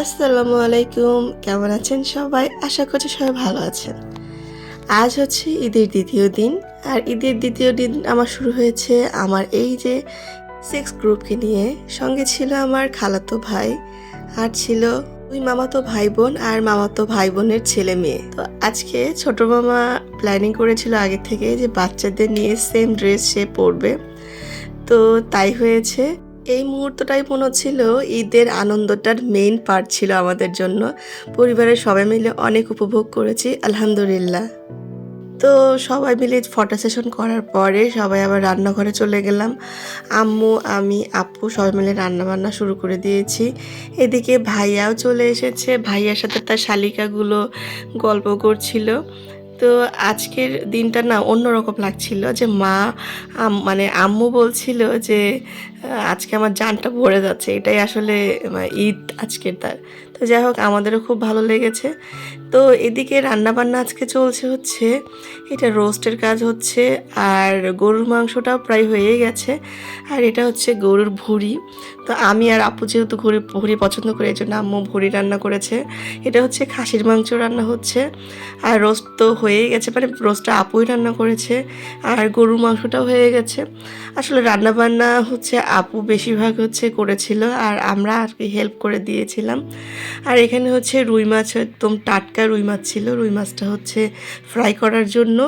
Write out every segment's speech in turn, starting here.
আসসালামু আলাইকুম, কেমন আছেন সবাই? আশা করছি সবাই ভালো আছেন। আজ হচ্ছে ঈদের দ্বিতীয় দিন, আর ঈদের দ্বিতীয় দিন আমার শুরু হয়েছে আমার এই যে সিক্স গ্রুপকে নিয়ে। সঙ্গে ছিল আমার খালাতো ভাই, আর ছিল দুই মামাতো ভাই বোন আর মামাতো ভাই বোনের ছেলে মেয়ে। তো আজকে ছোট মামা প্ল্যানিং করেছিল আগে থেকে যে বাচ্চাদের নিয়ে সেম ড্রেস সে পরবে। তো তাই হয়েছে এই মুহূর্তটাই মনে ছিল ঈদের আনন্দটার মেইন পার্ট ছিল আমাদের জন্য। পরিবারের সবাই মিলে অনেক উপভোগ করেছি, আলহামদুলিল্লাহ। তো সবাই মিলে ফটো সেশন করার পরে সবাই আবার রান্নাঘরে চলে গেলাম। আম্মু, আমি, আপু সবাই মিলে রান্না বান্না শুরু করে দিয়েছি। এদিকে ভাইয়াও চলে এসেছে। ভাইয়ার সাথে তার শালিকাগুলো গল্প করছিল। তো আজকের দিনটা না অন্যরকম লাগছিল যে মা মানে আম্মু বলছিল যে আজকে আমার জানটা ভরে যাচ্ছে। এটাই আসলে ঈদ আজকের তার। তো যাই হোক, আমাদেরও খুব ভালো লেগেছে। তো এদিকে রান্নাবান্না আজকে চলছে হচ্ছে, এটা রোস্টের কাজ হচ্ছে, আর গরুর মাংসটাও প্রায় হয়ে গেছে, আর এটা হচ্ছে গরুর ভুড়ি। তো আমি আর আপু যেহেতু ঘুরি, ভুড়ি পছন্দ করি, এই জন্য আম্মু ভুড়ি রান্না করেছে। এটা হচ্ছে খাসির মাংস রান্না হচ্ছে, আর রোস্ট তো হয়েই গেছে মানে রোস্টটা আপুই রান্না করেছে, আর গরুর মাংসটাও হয়ে গেছে। আসলে রান্না বান্না হচ্ছে আপু বেশিরভাগ হচ্ছে করেছিল, আর আমরা আর কি হেল্প করে দিয়েছিলাম। আর এখানে হচ্ছে রুই মাছ, একদম টাটকা রুই মাছ ছিল। রুই মাছটা হচ্ছে ফ্রাই করার জন্য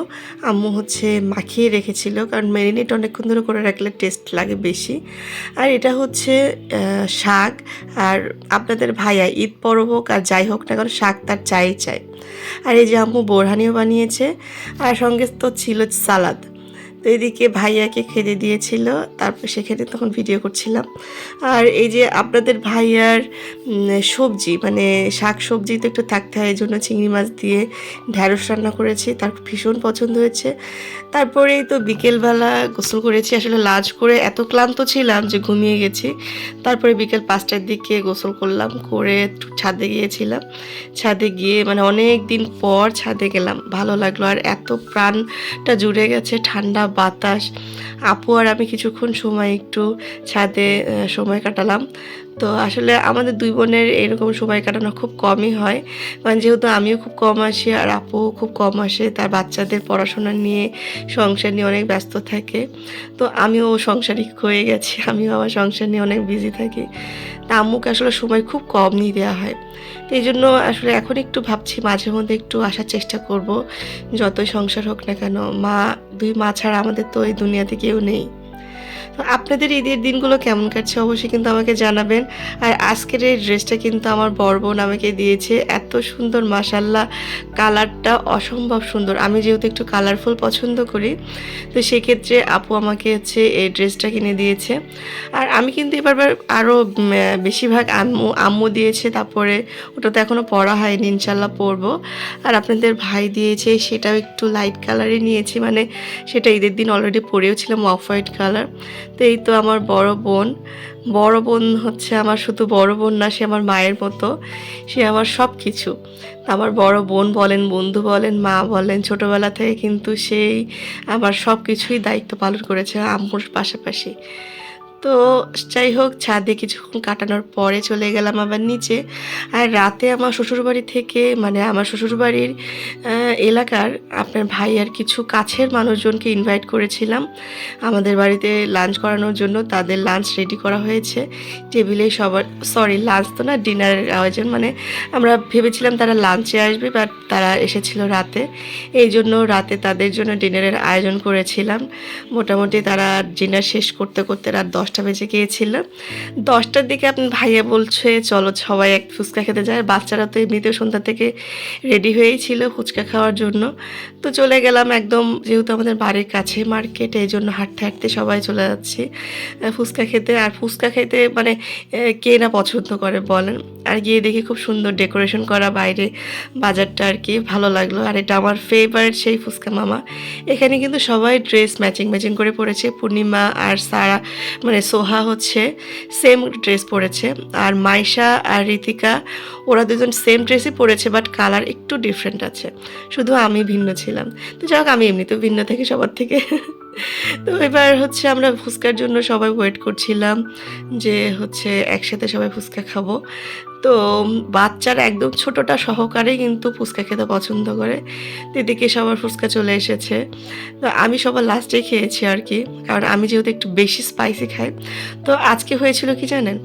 আম্মু হচ্ছে মাখিয়ে রেখেছিল, কারণ ম্যারিনেট অনেকক্ষণ ধরে করে রাখলে টেস্ট লাগে বেশি। আর এটা হচ্ছে শাক। আর আপনাদের ভাইয়া ঈদ পরব হোক আর যাই হোক না কারণ শাক তার চাই চাই। আর এই যে আম্মু বোরহানিও বানিয়েছে, আর সঙ্গে তো ছিল সালাদ তো এদিকে ভাইয়াকে খেতে দিয়েছিল, তারপর সেখানে তখন ভিডিও করছিলাম। আর এই যে আপনাদের ভাইয়ার সবজি মানে শাক সবজি তো একটু থাকতে হয়, এই জন্য চিংড়ি মাছ দিয়ে ঢ্যাঁড়স রান্না করেছি, তার ভীষণ পছন্দ হয়েছে। তারপরেই তো বিকেলবেলা গোসল করেছি, আসলে লাঞ্চ করে এত ক্লান্ত ছিলাম যে ঘুমিয়ে গেছি। তারপরে বিকেল পাঁচটার দিকে গোসল করলাম, করে ছাদে গিয়েছিলাম। ছাদে গিয়ে মানে অনেক দিন পর ছাদে গেলাম, ভালো লাগল। আর এত প্রাণটা জুড়ে গেছে, ঠান্ডা বাতাস। আপু আর আমি কিছুক্ষণ সময় একটু ছাদে সময় কাটালাম। তো আসলে আমাদের দুই বোনের এরকম সময় কাটানো খুব কমই হয়। মানে যেহেতু আমিও খুব কম আসি আর আপুও খুব কম আসে, তার বাচ্চাদের পড়াশোনা নিয়ে, সংসার নিয়ে অনেক ব্যস্ত থাকে। তো আমিও সংসারিক হয়ে গেছি, আমিও আমার সংসার নিয়ে অনেক বিজি থাকি। তা আম্মুকে আসলে সময় খুব কম নিয়ে দেওয়া হয়। তো এই জন্য আসলে এখন একটু ভাবছি মাঝে মধ্যে একটু আসার চেষ্টা করব। যতই সংসার হোক না কেন, মা, দুই মা ছাড়া আমাদের তো এই দুনিয়াতে কেউ নেই। আপনাদের ঈদের দিনগুলো কেমন কাটছে অবশ্যই কিন্তু আমাকে জানাবেন। আর আজকের এই ড্রেসটা কিন্তু আমার বড় বোন আমাকে দিয়েছে। এত সুন্দর মাসাল্লাহ কালারটা অসম্ভব সুন্দর। আমি যেহেতু একটু কালারফুল পছন্দ করি, তো সেক্ষেত্রে আপু আমাকে হচ্ছে এই ড্রেসটা কিনে দিয়েছে। আর আমি কিন্তু এবার আরও বেশিরভাগ আম্মু আম্মু দিয়েছে, তারপরে ওটা তো এখনও পরা হয়নি ইনশাল্লাহ পরবো। আর আপনাদের ভাই দিয়েছে, সেটাও একটু লাইট কালারে নিয়েছি। মানে সেটা ঈদের দিন অলরেডি পরেও ছিলাম অফ হোয়াইট কালার তো এই তো আমার বড় বোন। বড় বোন হচ্ছে আমার শুধু বড় বোন না, সে আমার মায়ের মতো। সে আমার সব কিছু আমার বড় বোন বলেন, বন্ধু বলেন, মা বলেন, ছোটবেলা থেকে কিন্তু সেই আমার সব কিছুই দায়িত্ব পালন করেছে আম্মুর পাশাপাশি। তো যাই হোক ছাদে কিছুক্ষণ কাটানোর পরে চলে গেলাম আবার নিচে। আর রাতে আমার শ্বশুরবাড়ি থেকে মানে আমার শ্বশুরবাড়ির এলাকার আপনার ভাই আর কিছু কাছের মানুষজনকে ইনভাইট করেছিলাম। আমাদের বাড়িতে লাঞ্চ করানোর জন্য তাদের লাঞ্চ রেডি করা হয়েছে। টেবিলে সবার সরি লাঞ্চ তো না ডিনারের আয়োজন। মানে আমরা ভেবেছিলাম তারা লাঞ্চে আসবে বাট তারা এসেছিল রাতে। এই জন্য রাতে তাদের জন্য ডিনারের আয়োজন করেছিলাম। মোটামুটি তারা ডিনার শেষ করতে করতে রাত দশটা বেজে গিয়েছিল। দশটার দিকে আপনার ভাইয়া বলছে, চলো সবাই এক ফুচকা খেতে যায়। বাচ্চারা তো এমনিতেও সন্ধ্যা থেকে রেডি হয়েই ছিল ফুচকা খাওয়ার জন্য। তো চলে গেলাম একদম যেহেতু আমাদের বাড়ির কাছে মার্কেট এই জন্য হাঁটতে হাঁটতে সবাই চলে যাচ্ছি ফুচকা খেতে। আর ফুচকা খেতে মানে কে না পছন্দ করে বলেন? আর গিয়ে দেখি খুব সুন্দর ডেকোরেশন করা বাইরে বাজারটা আর কি, ভালো লাগল। আর এটা আমার ফেভারিট সেই ফুচকা মামা। এখানে কিন্তু সবাই ড্রেস ম্যাচিং ম্যাচিং করে পরেছে পূর্ণিমা আর সারা মানে সোহা হচ্ছে সেম ড্রেস পরেছে। আর মাইশা আর ঋতিকা ওরা দুজন সেম ড্রেসই পরেছে বাট কালার একটু ডিফারেন্ট আছে। শুধু আমি ভিন্ন ছিলাম। তো যাই হোক, আমি এমনিতেও ভিন্ন থেকে সবার থেকে। তো এবার হচ্ছে আমরা ফুচকার জন্য সবাই ওয়েট করছিলাম যে হচ্ছে একসাথে সবাই ফুচকা খাব। তো বাচ্চারা একদম ছোটটা সহকারে কিন্তু ফুচকা খেতে পছন্দ করে। তো এদিকে সবার ফুচকা চলে এসেছে। তো আমি সবার লাস্টে খেয়েছি আর কি। কারণ আমি যেহেতু একটু বেশি স্পাইসি খাই। তো আজকে হয়েছিল কি জানেন?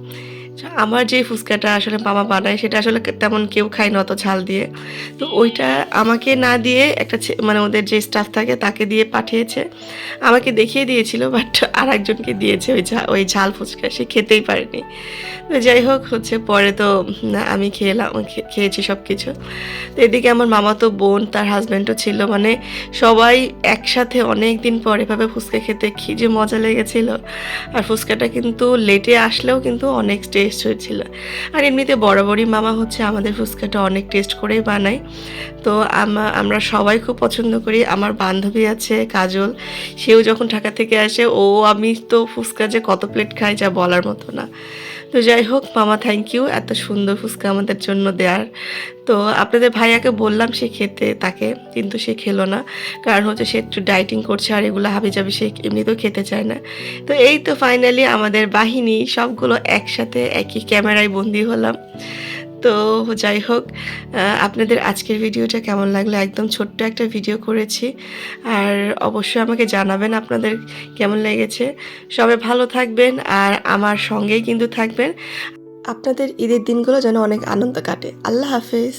আমার যে ফুচকাটা আসলে মামা বানায়, সেটা আসলে তেমন কেউ খায় না অত ঝাল দিয়ে। তো ওইটা আমাকে না দিয়ে একটা মানে ওদের যে স্টাফ থাকে, তাকে দিয়ে পাঠিয়েছে। আমাকে দেখিয়ে দিয়েছিল বাট আর একজনকে দিয়েছে ওই ঝা ওই ঝাল ফুচকা, সে খেতেই পারেনি। তো যাই হোক, হচ্ছে পরে তো আমি খেলাম খেয়েছি সব কিছু তো এদিকে আমার মামা তো বোন, তার হাজব্যান্ডও ছিল। মানে সবাই একসাথে অনেক দিন পর এভাবে ফুচকা খেতে, কি যে মজা লেগেছিল। আর ফুচকাটা কিন্তু লেটে আসলেও কিন্তু অনেক টেস্ট হয়েছিল আর এমনিতে বরাবরই মামা হচ্ছে আমাদের ফুচকাটা অনেক টেস্ট করেই বানায়। তো আমা- আমরা সবাই খুব পছন্দ করি। আমার বান্ধবী আছে, কাজল। সেও যখন ঢাকা থেকে আসে, ও আমি তো ফুচকা যে কত প্লেট খাই যা বলার মতো না। তো যাই হোক, মামা থ্যাংক ইউ এত সুন্দর ফুচকা আমাদের জন্য দেয়ার। তো আপনাদের ভাইয়াকে বললাম সে খেতে তাকে, কিন্তু সে খেলো না। কারণ হচ্ছে সে একটু ডায়েটিং করছে আর এগুলো হাবি যাবি সে এমনিতেও খেতে চায় না। তো এই তো ফাইনালি আমাদের বাহিনী সবগুলো একসাথে একই ক্যামেরায় বন্দি হলাম। তো যাই হোক আপনাদের আজকের ভিডিওটা কেমন লাগল? একদম ছোট্ট একটা ভিডিও করেছি। আর অবশ্যই আমাকে জানাবেন আপনাদের কেমন লেগেছে। সবাই ভালো থাকবেন আর আমার সঙ্গেই কিন্তু থাকবেন। আপনাদের ঈদের দিনগুলো যেন অনেক আনন্দ কাটে। আল্লাহ হাফেজ।